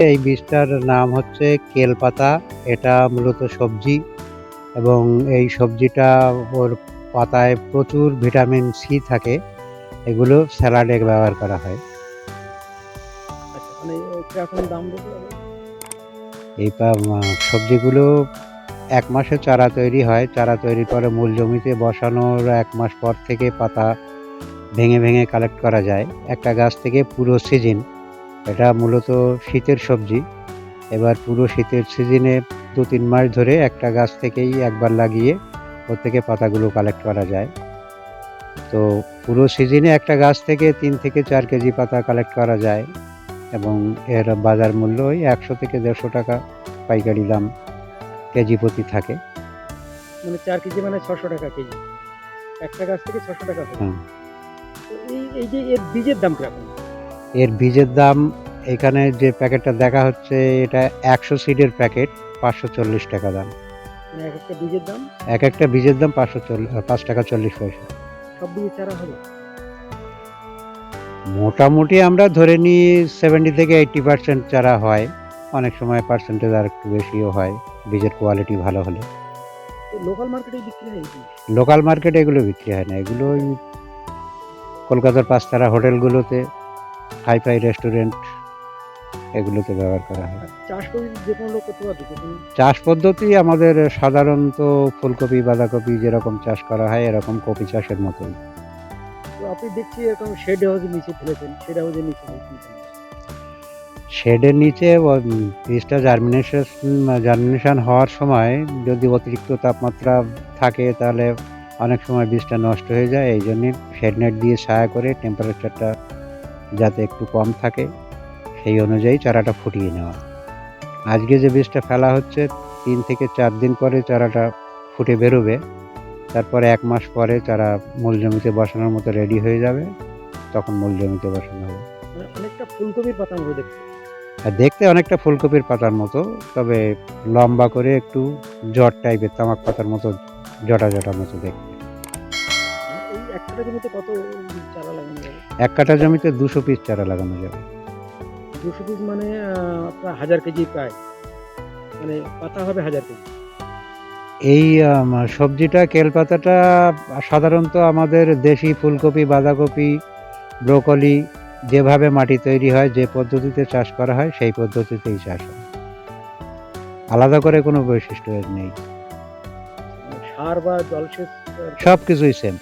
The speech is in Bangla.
এই বীজটার নাম হচ্ছে কেল পাতা এটা মূলত সবজি এবং এই সবজিটা ওর পাতায় প্রচুর ভিটামিন সি থাকে। এগুলো স্যালাডে ব্যবহার করা হয়। আচ্ছা মানে? এই সবজিগুলো এক মাসে চারা তৈরি হয়। চারা তৈরি করে মূল জমিতে বসানোর এক মাস পর থেকে পাতা ভেঙে ভেঙে কালেক্ট করা যায়। একটা গাছ থেকে পুরো সিজন এটা মূলত শীতের সবজি। এবার পুরো শীতের সিজনে দু তিন মাস ধরে একটা গাছ থেকেই একবার লাগিয়ে ওর থেকে পাতাগুলো কালেক্ট করা যায়। তো পুরো সিজনে একটা গাছ থেকে তিন থেকে চার কেজি পাতা কালেক্ট করা যায় এবং এর বাজার মূল্য ওই একশো থেকে দেড়শো টাকা পাইকারি দাম কেজি প্রতি থাকে। মানে চার কেজি মানে ছশো টাকা কেজি। একটা গাছ থেকে ছশো টাকা হয়। এই যে এর বীজের দাম কীরকম? এর বীজের দাম এখানে যে প্যাকেটটা দেখা হচ্ছে এটা একশো সিডের প্যাকেট পাঁচশো চল্লিশ টাকা দাম। মানে এক একটা বীজের দাম? এক একটা বীজের দাম পাঁচশো চল্লিশ পাঁচ টাকা চল্লিশ পয়সা। সব বীজের চারা হবে? মোটামুটি আমরা ধরে নিই সেভেন্টি থেকে এইট্টি পার্সেন্ট চারা হয়। অনেক সময় পার্সেন্টেজ আর একটু বেশিও হয় বীজের কোয়ালিটি ভালো হলে। লোকাল মার্কেটে বিক্রি হয় লোকাল মার্কেটে এগুলো বিক্রি হয় না। এগুলো ওই কলকাতার পাঁচতারা হোটেলগুলোতে হাই ফাই রেস্টুরেন্ট এগুলোতে ব্যবহার করা হয়। চাষ করে যে কোনো লোক করতে পারবে চাষ পদ্ধতি আমাদের সাধারণত ফুলকপি বাঁধাকপি যেরকম চাষ করা হয় এরকম কপি চাষের মতোই। আপনি দেখছি এরকম শেড হাউসের নিচে ফেলেছেন শেড হাউসের নিচে শেডের নিচে বীজটা জার্মিনেশন জার্মিনেশন হওয়ার সময় যদি অতিরিক্ত তাপমাত্রা থাকে তাহলে অনেক সময় বীজটা নষ্ট হয়ে যায়। এই জন্যে শেড নেট দিয়ে ছায়া করে টেম্পারেচারটা যাতে একটু কম থাকে সেই অনুযায়ী চারাটা ফুটিয়ে নেওয়া। আজকে যে বীজটা ফেলা হচ্ছে তিন থেকে চার দিন পরে চারাটা ফুটে বেরোবে। তারপরে এক মাস পরে চারা মূল জমিতে বসানোর মতো রেডি হয়ে যাবে তখন মূল জমিতে বসানো হবে। মানে অনেকটা ফুলকপির মতো দেখতে আর দেখতে অনেকটা ফুলকপির পাতার মতো তবে লম্বা করে একটু জট টাইপের তামাক পাতার মতো জটা জটা মতো দেখতে। এই একটা জমিতে কত চারা লাগানো যাবে? এক কাঠা জমিতে দুশো পিস চারা লাগানো যাবে। দুশো পিস মানে আপনার হাজার কেজি প্রায়। মানে পাতা হবে হাজার কেজি। এই সবজিটা কেল পাতাটা সাধারণত আমাদের দেশি ফুলকপি বাঁধাকপি ব্রোকলি যেভাবে মাটি তৈরি হয় যে পদ্ধতিতে চাষ করা হয় সেই পদ্ধতিতেই চাষ হয়। আলাদা করে কোনো বৈশিষ্ট্য নেই। সার বা জলসেচ সব কিছুই সেম